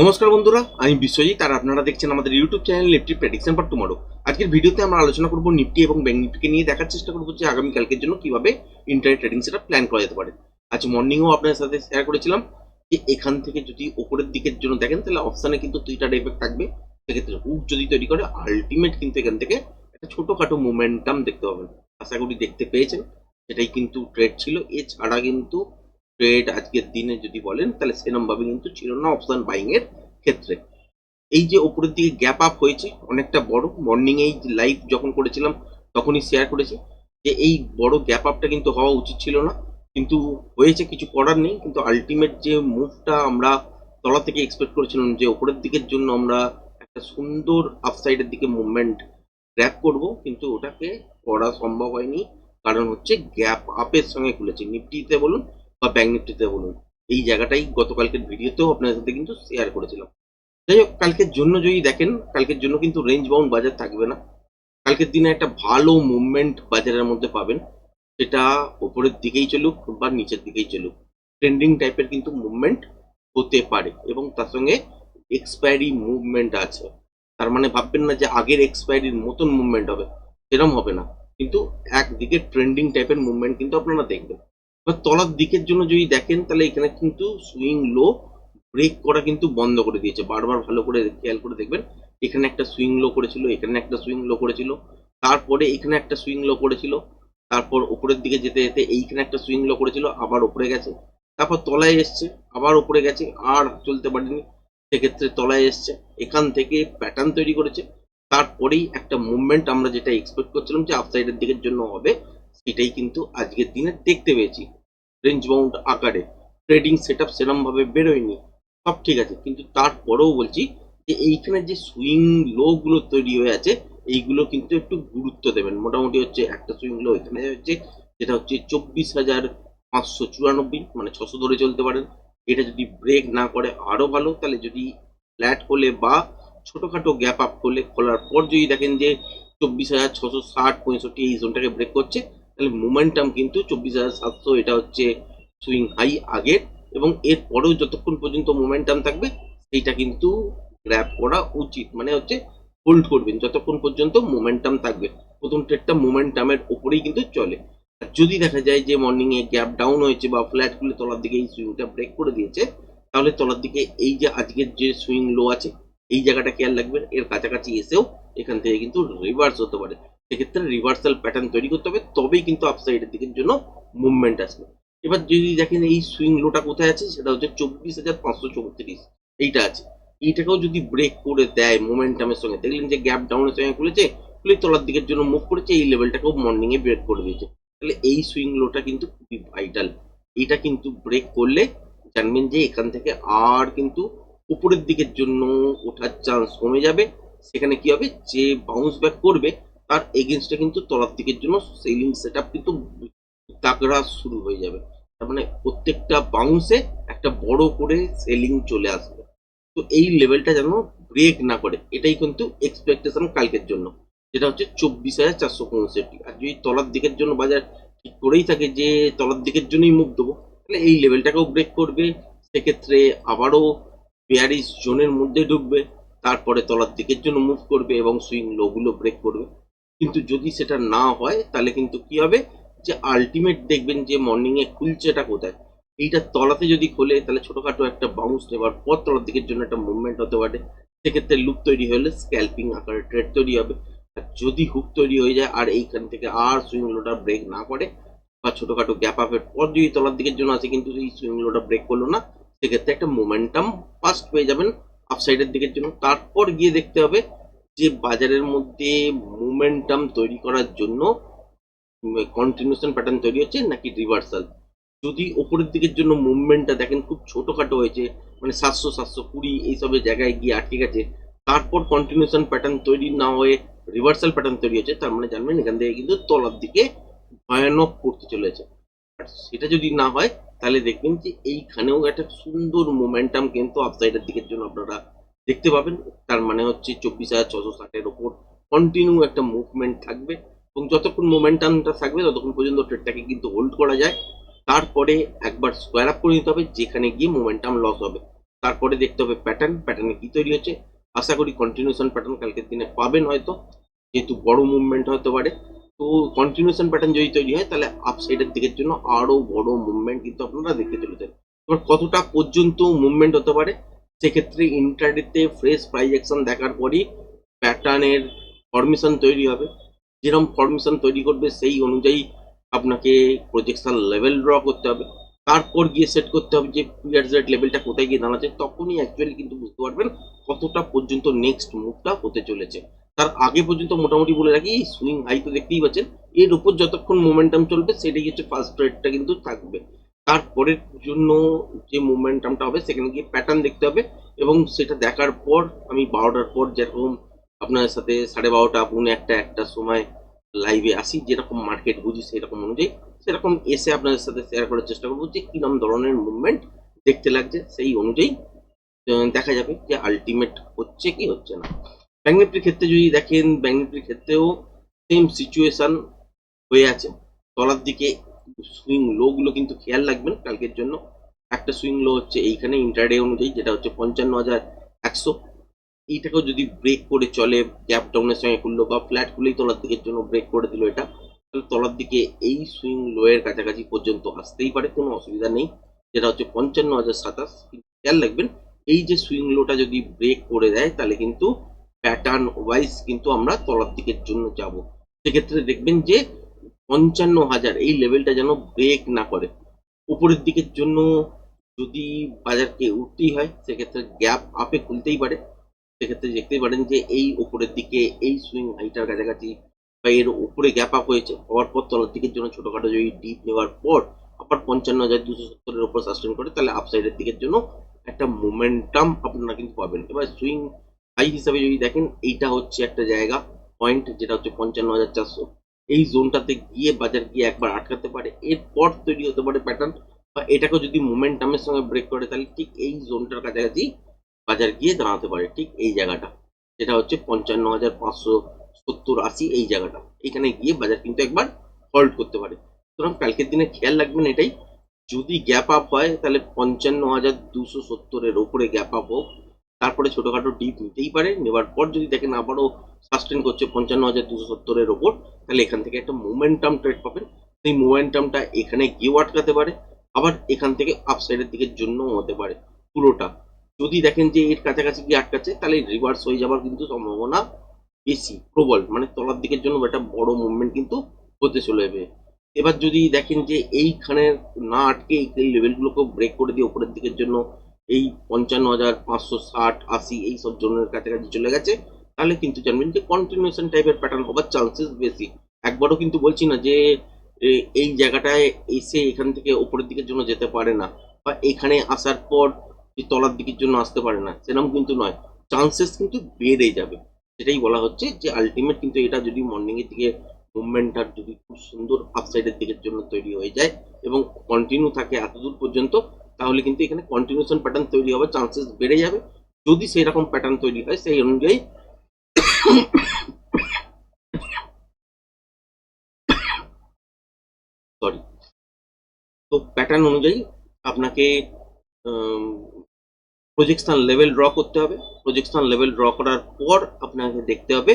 নমস্কার বন্ধুরা, আমি বিশ্বজিৎ আর আপনারা দেখছেন আমাদের YouTube channel Nifty prediction for tomorrow আজকের ভিডিওতে আমরা আলোচনা করব নিফটি এবং ব্যাংক নিফটিকে নিয়ে দেখার চেষ্টা করব যে আগামীকালকের জন্য কীভাবে ইন্টারনেট ট্রেডিং সেটা প্ল্যান করা যেতে পারে। আজ মর্নিংও আপনাদের সাথে শেয়ার করেছিলাম যে এখান থেকে যদি ওপরের দিকের জন্য দেখেন, তাহলে অপশানে কিন্তু দুইটা এফেক্ট থাকবে। সেক্ষেত্রে হুক যদি তৈরি করে আলটিমেট কিন্তু এখান থেকে একটা ছোটোখাটো মোমেন্টাম দেখতে পাবেন। আশা করি দেখতে পেয়েছেন, সেটাই কিন্তু ট্রেড ছিল। এছাড়া কিন্তু ট্রেড আজকের দিনে যদি বলেন, তাহলে সেরমভাবে কিন্তু ছিল না অপশন বাইং এর ক্ষেত্রে। এই যে উপরের দিকে গ্যাপ আপ হয়েছে, অনেকটা বড় মর্নিং এই লাইভ যখন করেছিলাম, তখনই শেয়ার করেছি, যে এই বড় গ্যাপ আপটা কিন্তু হওয়া উচিত ছিল না। কিন্তু হয়েছে, কিছু করার নেই, কিন্তু আলটিমেট যে মুভটা আমরা তলা থেকে এক্সপেক্ট করেছিলাম, যে উপরের দিকের জন্য আমরা একটা সুন্দর আপসাইডের দিকে মুভমেন্ট গ্র্যাপ করব, কিন্তু ওটাকে করা সম্ভব হয়নি। কারণ হচ্ছে গ্যাপ আপের সঙ্গে খুলেছে। নিফটিতে বলুন বা ব্যাঙ্ক নিফটিতে বলুন। এই জায়গাটাই গতকালকের ভিডিওতেও আপনাদের সাথে কিন্তু শেয়ার করেছিলাম। যাই হোক, কালকের জন্য যদি দেখেন, কালকের জন্য কিন্তু রেঞ্জ বাউন্ড বাজার থাকবে না। কালকের দিনে একটা ভালো মুভমেন্ট বাজারের মধ্যে পাবেন। সেটা ওপরের দিকেই চলুক বা নিচের দিকেই চলুক। ট্রেন্ডিং টাইপের কিন্তু মুভমেন্ট হতে পারে এবং তার সঙ্গে এক্সপায়ারি মুভমেন্ট আছে। তার মানে ভাববেন না যে আগের এক্সপায়ারির মতন মুভমেন্ট হবে সেরকম হবে না। কিন্তু একদিকে ট্রেন্ডিং টাইপের মুভমেন্ট কিন্তু আপনারা দেখবেন। তলার দিকের জন্য যদি দেখেন, তাহলে এখানে কিন্তু সুইং লো ব্রেক করা কিন্তু বন্ধ করে দিয়েছে। বারবার ভালো করে খেয়াল করে দেখবেন, এখানে একটা সুইং লো করেছিল, এখানে একটা সুইং লো করেছিল, তারপরে এখানে একটা সুইং লো করেছিল, তারপর উপরের দিকে যেতে যেতে এইখানে একটা সুইং লো করেছিল, আবার উপরে গেছে, তারপর তলায় এসছে, আবার উপরে গেছে, আর চলতে পারেনি, সেক্ষেত্রে তলায় এসছে, এখান থেকে প্যাটার্ন তৈরি করেছে, তারপরেই একটা মুভমেন্ট আমরা যেটা এক্সপেক্ট করছিলাম যে আপসাইডের দিকের জন্য হবে সেটাই কিন্তু আজকের দিনে দেখতে পেয়েছি। রেঞ্জ বাউন্ড আকারে ট্রেডিং সেট আপ সেরমভাবে বেরোয়নি। সব ঠিক আছে, কিন্তু তারপরেও বলছি যে এইখানে যে সুইং লো গুলো তৈরি হয়ে আছে, এইগুলো কিন্তু একটু গুরুত্ব দেবেন। মোটামুটি হচ্ছে একটা সুইং লো এখানে হচ্ছে, যেটা হচ্ছে চব্বিশ হাজার পাঁচশো চুরানব্বই মানে ছশো ধরে চলতে পারেন। এটা যদি ব্রেক না করে আরও ভালো, তাহলে যদি ফ্ল্যাট হলে বা ছোটখাটো গ্যাপ আপ করলে খোলার পর যদি দেখেন যে চব্বিশ হাজার ছশো ষাট পঁয়ষট্টি এই জোনটাকে ব্রেক করছে তাহলে মোমেন্টাম কিন্তু চব্বিশ হাজার সাতশো, এটা হচ্ছে সুইং হাই আগের এবং এর পরেও যতক্ষণ পর্যন্ত মোমেন্টাম থাকবে, সেইটা কিন্তু গ্র্যাপ করা উচিত। মানে হচ্ছে হোল্ড করবেন যতক্ষণ পর্যন্ত মোমেন্টাম থাকবে। প্রথম ট্রেডটা মোমেন্টামের ওপরেই কিন্তু চলে। আর যদি দেখা যায় যে মর্নিং এ গ্যাপ ডাউন হয়েছে বা ফ্ল্যাট খুলে তলার দিকে এই সুইংটা ব্রেক করে দিয়েছে, তাহলে তলার দিকে এই যে আজকের যে সুইং লো আছে, এই জায়গাটা খেয়াল রাখবেন। এর কাছাকাছি এসেও এখান থেকে কিন্তু রিভার্স হতে পারে। সেক্ষেত্রে রিভার্সাল প্যাটার্ন তৈরি করতে হবে, তবেই কিন্তু আপসাইডের দিকের জন্য মুভমেন্ট আসবে। এবার যদি দেখেন এই সুইং লোটা কোথায় আছে, সেটা হচ্ছে চব্বিশ হাজার পাঁচশো চৌত্রিশ, এইটা আছে। এইটাকেও যদি ব্রেক করে দেয় মোমেন্টামের সঙ্গে, দেখলেন যে গ্যাপ ডাউনের সঙ্গে খুলেছে, খুলে তলার দিকের জন্য মুভ করেছে, এই লেভেলটাকেও মর্নিং এ ব্রেক করে দিয়েছে। তাহলে এই সুইং লোটা কিন্তু খুবই ভাইটাল এটা কিন্তু ব্রেক করলে জানবেন যে এখান থেকে আর কিন্তু উপরের দিকের জন্য ওঠার চান্স কমে যাবে। সেখানে কি হবে? যে বাউন্স ব্যাক করবে তার এগেনস্টে কিন্তু তলার দিকের জন্য সেলিং সেট আপ কিন্তু তাকড়া শুরু হয়ে যাবে। তার মানে প্রত্যেকটা বাউন্সে একটা বড় করে সেলিং চলে আসবে। তো এই লেভেলটা যেন ব্রেক না করে, এটাই কিন্তু এক্সপেকটেশন কালকের জন্য। যেটা হচ্ছে চব্বিশ হাজার চারশো পঁয়ষট্টি। আর যদি তলার দিকের জন্য বাজার ঠিক করেই থাকে যে তলার দিকের জন্যই মুখ দেবো, তাহলে এই লেভেলটাকেও ব্রেক করবে। সেক্ষেত্রে আবারও পেয়ারিস জোনের মধ্যে ঢুকবে। তারপরে তলার দিকের জন্য মুভ করবে এবং সুইং লোগুলো ব্রেক করবে। কিন্তু যদি সেটা না হয়, তাহলে কিন্তু কি হবে? যে আলটিমেট দেখবেন যে মর্নিং এ খুলছে এটা কোথায়? এইটা তলাতে যদি খোলে, তাহলে ছোটখাটো একটা বাউন্স নেবার পর তলার দিকের জন্য একটা মুভমেন্ট হতে পারে। সেক্ষেত্রে লুপ তৈরি হলে স্ক্যাল্পিং আকারে ট্রেড তৈরি হবে। আর যদি হুক তৈরি হয়ে যায় আর এইখান থেকে আর সুইং লোটা ব্রেক না করে, বা ছোটখাটো গ্যাপ আপের পর যদি তলার দিকের জন্য আছে কিন্তু এই সুইং লোটা ব্রেক করল না, সেক্ষেত্রে একটা মোমেন্টাম ফার্স্ট পেয়ে যাবেন আপসাইডের দিকের জন্য। তারপর গিয়ে দেখতে হবে যে বাজারের মধ্যে মোমেন্টাম তৈরি করার জন্য কন্টিনিউশন প্যাটার্ন তৈরি হচ্ছে নাকি রিভার্সাল যদি ওপরের দিকের জন্য মুভমেন্টটা দেখেন, খুব ছোটোখাটো হয়েছে মানে সাতশো সাতশো কুড়ি এইসবের জায়গায় গিয়ে আটকে গেছে, তারপর কন্টিনিউশন প্যাটার্ন তৈরি না হয়ে রিভার্সাল প্যাটার্ন তৈরি হচ্ছে, তার মানে জানবেন এখান থেকে কিন্তু তলার দিকে ভয়ানক করতে চলেছে। আর সেটা যদি না হয়, তাহলে দেখবেন যে এইখানেও একটা সুন্দর মোমেন্টাম কিন্তু আপসাইডের দিকের জন্য আপনারা দেখতে পাবেন। তার মানে হচ্ছে চব্বিশ হাজার ছশো ষাটের ওপর কন্টিনিউ একটা মুভমেন্ট থাকবে এবং যতক্ষণ মোমেন্টামটা থাকবে ততক্ষণ পর্যন্ত ট্রেডটাকে কিন্তু হোল্ড করা যায়। তারপরে একবার স্কোয়ার আপ করে নিতে হবে, যেখানে গিয়ে মোমেন্টাম লস হবে। তারপরে দেখতে হবে প্যাটার্ন প্যাটার্নে কী তৈরি হচ্ছে। আশা করি কন্টিনিউশন প্যাটার্ন কালকের দিনে পাবেন হয়তো, যেহেতু বড় মুভমেন্ট হতে পারে। তো কন্টিনিউশন প্যাটার্ন যদি তৈরি হয়, তাহলে আপসাইডের দিকের জন্য আরও বড় মুভমেন্ট কিন্তু আপনারা দেখতে চলেছেন এবার কতটা পর্যন্ত মুভমেন্ট হতে পারে সেক্ষেত্রে ইন্টারডেতে ফ্রেশ প্রাইজ অ্যাকশন দেখার পরই প্যাটার্নের ফরমেশন তৈরি হবে। যেরকম ফরমেশন তৈরি করবে সেই অনুযায়ী আপনাকে প্রজেকশন লেভেল ড্র করতে হবে। তারপর গিয়ে সেট করতে হবে যে পিয়ার জেড লেভেলটা কোথায় গিয়ে দাঁড়াচ্ছে, তখনই অ্যাকচুয়ালি কিন্তু বুঝতে পারবেন কতটা পর্যন্ত নেক্সট মুভটা হতে চলেছে। তার আগে পর্যন্ত মোটামুটি বলে রাখি সুইং হাই তো দেখতেই পাচ্ছেন, এর উপর যতক্ষণ মোমেন্টাম চলবে, সেটাই হচ্ছে ফার্স্ট রেটটা কিন্তু থাকবে। তারপরের জন্য যে মোমেন্টামটা হবে, সেখানে গিয়ে প্যাটার্ন দেখতে হবে এবং সেটা দেখার পর, আমি বারোটার পর যেরকম আপনার সাথে সাড়ে বারোটা, পৌনে একটা একটা সময় লাইভে আসি, যেরকম মার্কেট বুঝি সেরকম অনুযায়ী, সেরকম এসে আপনাদের সাথে শেয়ার করার চেষ্টা করব যে কীরকম ধরনের মুভমেন্ট দেখতে লাগছে, সেই অনুযায়ী দেখা যাবে যে আলটিমেট হচ্ছে কি হচ্ছে না। ব্যাঙ্ক নিফটির ক্ষেত্রে যদি দেখেন ব্যাঙ্ক নিফটির ক্ষেত্রেও সেম সিচুয়েশান হয়ে আছে। তলার দিকে সুইং লো গুলো কিন্তু খেয়াল রাখবেন কালকের জন্য। একটা সুইং লো হচ্ছে এইখানে ইন্টারডে অনুযায়ী, যেটা হচ্ছে পঞ্চান্ন হাজার একশো। এইটাকেও যদি ব্রেক করে চলে গ্যাপ ডাউনের সঙ্গে খুললো বা ফ্ল্যাট খুলেই তলার দিকের জন্য ব্রেক করে দিল এটা, তাহলে তলার দিকে এই সুইং লো এর কাছাকাছি পর্যন্ত আসতেই পারে, কোনো অসুবিধা নেই। যেটা হচ্ছে পঞ্চান্ন হাজার সাতাশ খেয়াল রাখবেন, এই যে সুইং লোটা যদি ব্রেক করে দেয়, তাহলে কিন্তু প্যাটার্ন ওয়াইজ কিন্তু আমরা তলার দিকের জন্য যাব। সেক্ষেত্রে দেখবেন যে পঞ্চান্ন হাজার, এই লেভেলটা যেন ব্রেক না করে। উপরের দিকের জন্য যদি বাজারকে উঠতেই হয়, সেক্ষেত্রে গ্যাপ আপে খুলতেই পারে। সেক্ষেত্রে দেখতেই পারেন যে এই উপরের দিকে এই সুইং হাইটার কাছাকাছি বা এর উপরে গ্যাপ আপ হয়েছে। হওয়ার পর তলার দিকের জন্য ছোটোখাটো যদি ডিপ নেওয়ার পর আবার পঞ্চান্ন হাজার দুশো সত্তরের উপর সাস্টেন করে, তাহলে আপসাইডের দিকের জন্য একটা মোমেন্টাম আপনারা কিন্তু পাবেন। এবার সুইং হাই হিসাবে যদি দেখেন, এইটা হচ্ছে একটা জায়গা পয়েন্ট যেটা হচ্ছে পঞ্চান্ন হাজার চারশো। এই জোনটাতে গিয়ে বাজার গিয়ে একবার আটকাতে পারে, এরপর তৈরি হতে পারে প্যাটার্ন বা এটাকে যদি মোমেন্টামের সঙ্গে ব্রেক করে, তাহলে ঠিক এই জোনটার কাছাকাছি বাজার গিয়ে দাঁড়াতে পারে, ঠিক এই জায়গাটা। যেটা হচ্ছে পঞ্চান্ন হাজার পাঁচশো সত্তর আশি, এই জায়গাটা। এখানে গিয়ে বাজার কিন্তু একবার হল্ড করতে পারে। সুতরাং কালকের দিনে খেয়াল রাখবেন এটাই। যদি গ্যাপ আপ হয়, তাহলে পঞ্চান্ন হাজার দুশো সত্তরের ওপরে গ্যাপ আপ হোক। তারপরে ছোটখাটো ডিপ নিতেই পারে। নেওয়ার পর যদি দেখেন আবারও সাস্টেন করছে পঞ্চান্ন হাজার দুশো সত্তরের ওপর, তাহলে এখান থেকে একটা মোমেন্টাম ট্রেড পাবেন। সেই মোমেন্টামটা এখানে গিয়েও আটকাতে পারে, আবার এখান থেকে আপসাইডের দিকের জন্য হতে পারে পুরোটা। যদি দেখেন যে এর কাছাকাছি গিয়ে আটকাচ্ছে, তাহলে রিভার্স হয়ে যাওয়ার কিন্তু সম্ভাবনা বেশি, প্রবল। মানে তলার দিকের জন্য একটা বড় মুভমেন্ট কিন্তু হতে চলে যাবে এবার যদি দেখেন যে এইখানে না আটকে এই লেভেলগুলোকে ব্রেক করে দিয়ে উপরের দিকের জন্য এই পঞ্চান্ন হাজার পাঁচশো ষাট, আশি, এইসব জনের কাছাকাছি চলে গেছে তাহলে কিন্তু জানবেন যে কন্টিনিউশন টাইপের প্যাটার্ন হবার চান্সেস বেশি। একবারও কিন্তু বলছি না যে এই জায়গাটায় এসে এখান থেকে ওপরের দিকের জন্য যেতে পারে না বা এখানে আসার পর তলার দিকের জন্য আসতে পারে না, সেরকম কিন্তু নয়। চান্সেস কিন্তু বেড়ে যাবে। সেটাই বলা হচ্ছে যে আলটিমেট কিন্তু এটা যদি মর্নিং এর দিকে মুভমেন্টটা যদি খুব সুন্দর আপসাইডের দিকের জন্য তৈরি হয়ে যায় এবং কন্টিনিউ থাকে এতদূর পর্যন্ত, তাহলে কিন্তু এখানে কন্টিনিউশন প্যাটার্ন তৈরি হওয়ার চান্সেস বেড়ে যাবে। যদি সেই রকম প্যাটার্ন তৈরি হয়, সেই অনুযায়ী সরি তো প্যাটার্ন অনুযায়ী আপনাকে প্রজেকশন লেভেল ড্র করতে হবে। প্রজেকশন লেভেল ড্র করার পর আপনাকে দেখতে হবে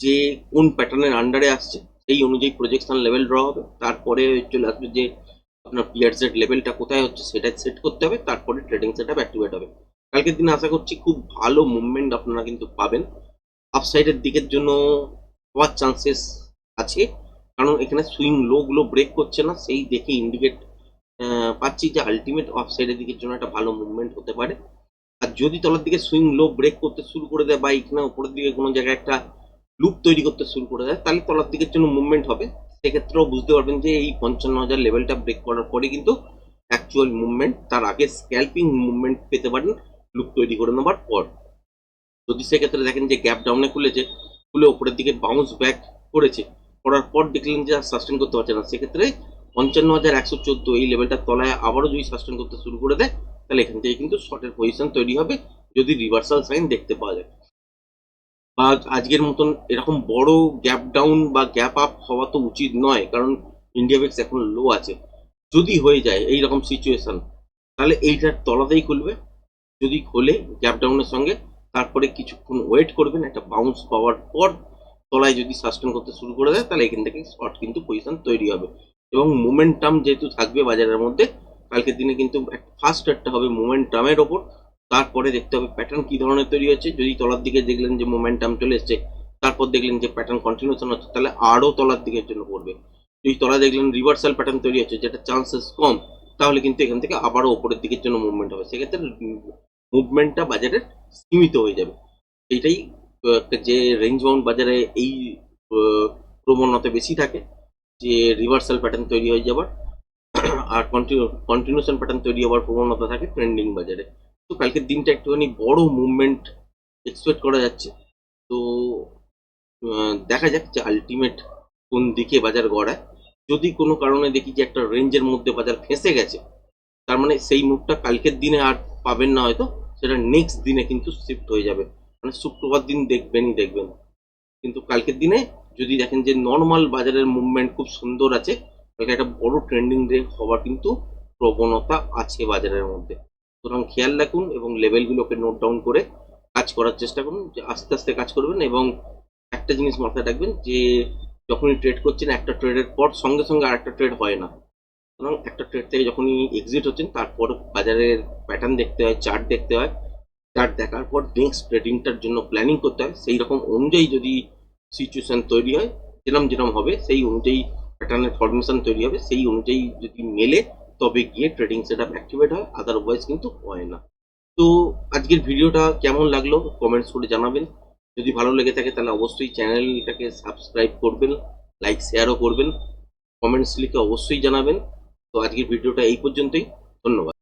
যে কোন প্যাটার্নের আন্ডারে আসছে। সেই অনুযায়ী প্রজেকশন লেভেল ড্র হবে। তারপরে চলে আসবে যে আপনার পিয়ার সেট লেভেলটা কোথায় হচ্ছে সেটা সেট করতে হবে। তারপরে ট্রেডিং সেট অ্যাক্টিভেট হবে। কালকের দিনে আশা করছি খুব ভালো মুভমেন্ট আপনারা কিন্তু পাবেন। আপসাইডের দিকের জন্য হওয়ার চান্সেস আছে। কারণ এখানে সুইং লো গুলো ব্রেক করছে না, সেই দেখে ইন্ডিকেট পাচ্ছি যে আলটিমেট অফসাইডের দিকের জন্য একটা ভালো মুভমেন্ট হতে পারে। আর যদি তলার দিকে সুইং লো ব্রেক করতে শুরু করে দেয় বা এখানে উপরের দিকে কোনো জায়গায় একটা লুপ তৈরি করতে শুরু করে দেয়, তাহলে তলার দিকের জন্য মুভমেন্ট হবে। সেক্ষেত্রেও বুঝতে পারবেন যে এই পঞ্চান্ন হাজার লেভেলটা ব্রেক করার পরে কিন্তু অ্যাকচুয়াল মুভমেন্ট তার আগে স্ক্যাল্পিং মুভমেন্ট পেতে পারেন লুপ তৈরি করে নেবার পর। যদি সেক্ষেত্রে দেখেন যে গ্যাপ ডাউনে খুলেছে, খুলে ওপরের দিকে বাউন্স ব্যাক করেছে, করার পর দেখলেন যে আর সাস্টেন করতে পারছে না। সেক্ষেত্রে পঞ্চান্ন হাজার একশো চোদ্দ, এই লেভেলটার তলায় আবারও যদি সাস্টেন করতে শুরু করে দেয়, তাহলে এখান থেকে কিন্তু শর্টের পজিশন তৈরি হবে, যদি রিভার্সাল সাইন দেখতে পাওয়া যায়। বা আজকের মতন এরকম বড় গ্যাপ ডাউন বা গ্যাপ আপ হওয়া তো উচিত নয়, কারণ ইন্ডিয়া বেক্স এখন লো আছে। যদি হয়ে যায় এই রকম সিচুয়েশন তাহলে এইটার তলাতেই খুলবে। যদি খোলে গ্যাপ ডাউনের সঙ্গে তারপরে কিছুক্ষণ ওয়েট করবেন, একটা বাউন্স পাওয়ার পর তলায় যদি সাস্টেন করতে শুরু করে দেয়, তাহলে এখান থেকে শর্ট কিন্তু পজিশন তৈরি হবে। এবং মোমেন্টাম যেহেতু থাকবে বাজারের মধ্যে, কালকের দিনে কিন্তু ফার্স্ট একটা হবে মোমেন্টামের ওপর। তারপরে দেখতে হবে প্যাটার্ন কি ধরনের তৈরি হচ্ছে। যদি তলার দিকে দেখলেন যে মোমেন্টাম চলে এসছে, তারপর দেখলেন যে প্যাটার্ন কন্টিনিউশন হচ্ছে, তাহলে আরও তলার দিকের জন্য পড়বে। যদি তলা দেখলেন রিভার্সাল প্যাটার্ন তৈরি হচ্ছে, যেটা চান্সেস কম, তাহলে কিন্তু এখান থেকে আবারও ওপরের দিকের জন্য মুভমেন্ট হবে। সেক্ষেত্রে মুভমেন্টটা বাজারের সীমিত হয়ে যাবে। এইটাই আহ, যে রেঞ্জ বাউন্ড বাজারে এই প্রবণতা বেশি থাকে যে রিভার্সাল প্যাটার্ন তৈরি হয়ে যাবার আর কন্টিনিউ কন্টিনিউশন প্যাটার্ন তৈরি হওয়ার প্রবণতা থাকে ট্রেন্ডিং বাজারে। তো কালকের দিনটা একটুখানি বড় মুভমেন্ট এক্সপেক্ট করা যাচ্ছে। তো দেখা যাক যে আলটিমেট কোন দিকে বাজার গড়ায়। যদি কোনো কারণে দেখি যে একটা রেঞ্জের মধ্যে বাজার ফেঁসে গেছে তার মানে সেই মুভটা কালকের দিনে আর পাবেন না হয়তো, সেটা নেক্সট দিনে কিন্তু শিফট হয়ে যাবে। মানে শুক্রবার দিন দেখবেনই দেখবেন। কিন্তু কালকের দিনে যদি দেখেন যে নর্মাল বাজারের মুভমেন্ট খুব সুন্দর আছে, কালকে একটা বড় ট্রেন্ডিং ডে হওয়ার কিন্তু প্রবণতা আছে বাজারের মধ্যে। সুতরাং খেয়াল রাখুন এবং লেভেলগুলোকে নোট ডাউন করে কাজ করার চেষ্টা করুন, যে আস্তে আস্তে কাজ করবেন এবং একটা জিনিস মাথায় রাখবেন যে, যখনই ট্রেড করছেন, একটা ট্রেডের পর সঙ্গে সঙ্গে আরেকটা ট্রেড হয় না। সুতরাং একটা ট্রেড থেকে যখনই এক্সিট হচ্ছেন, তারপর বাজারের প্যাটার্ন দেখতে হয় চার্ট দেখতে হয়। চার্ট দেখার পর নেক্সট ট্রেডিংটার জন্য প্ল্যানিং করতে হয়। সেই রকম অনুযায়ী যদি সিচুয়েশান তৈরি হয়, যেরম যেরম হবে, সেই অনুযায়ী প্যাটার্নের ফরমেশন তৈরি হবে। সেই অনুযায়ী যদি মেলে, তবে গিয়ে ট্রেডিং সেট আপ অ্যাক্টিভেট হয় আদারওয়াইজ কিন্তু হয় না। তো আজকের ভিডিওটা কেমন লাগল কমেন্টস করে জানাবেন। যদি ভালো লেগে থাকে, তাহলে অবশ্যই চ্যানেলটাকে সাবস্ক্রাইব করবেন লাইক শেয়ারও করবেন। কমেন্টস লিখে অবশ্যই জানাবেন। তো আজকের ভিডিওটা এই পর্যন্তই। ধন্যবাদ।